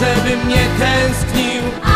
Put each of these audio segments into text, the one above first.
żeby mnie tęsknił.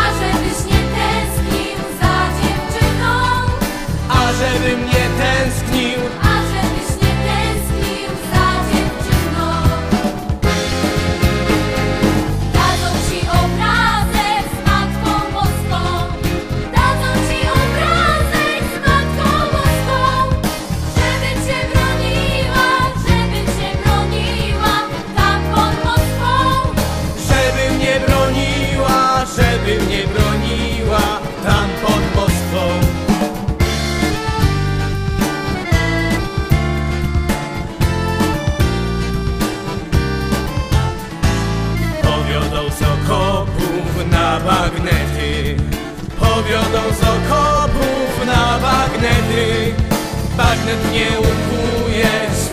bagnety Powiodą z okopów na bagnety Bagnet nie ukuje